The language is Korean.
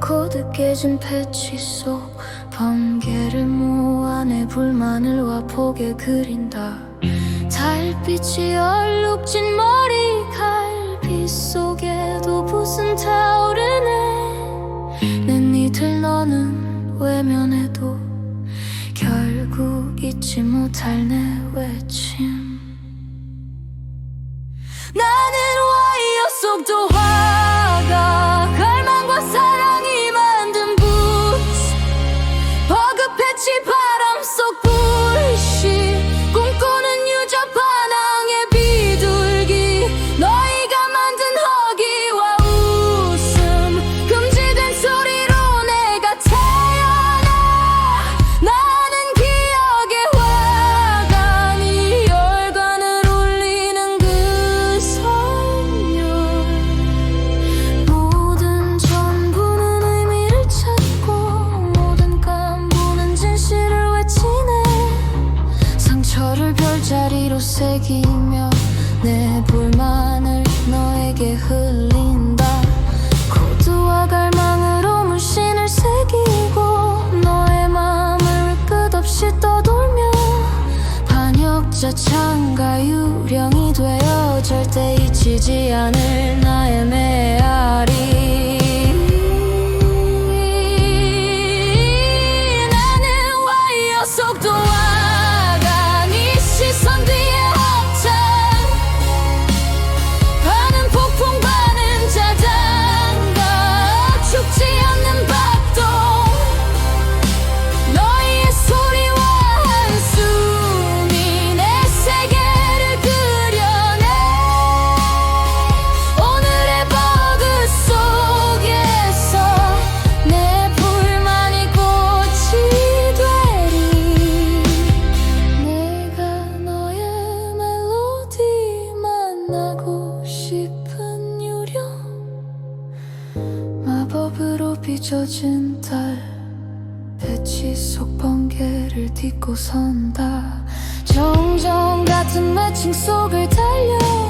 코드 깨진 패치 속 번개를 모아 내 불만을 와폭에 그린다. 달빛이 얼룩진 머리칼 속에도 무슨 타오르네. 내 니들 너는 외면해도 결국 잊지 못할 내 외침 상처를 별자리로 새기며 내 불만을 너에게 흘린다. 코드와 갈망으로 물씬을 새기고 너의 마음을 끝없이 떠돌며 반역자 창가 유령이 되어 절대 잊히지 않을 나의 메아리 빚어진 달 배치 속 번개를 딛고 선다. 정정 같은 매칭 속을 달려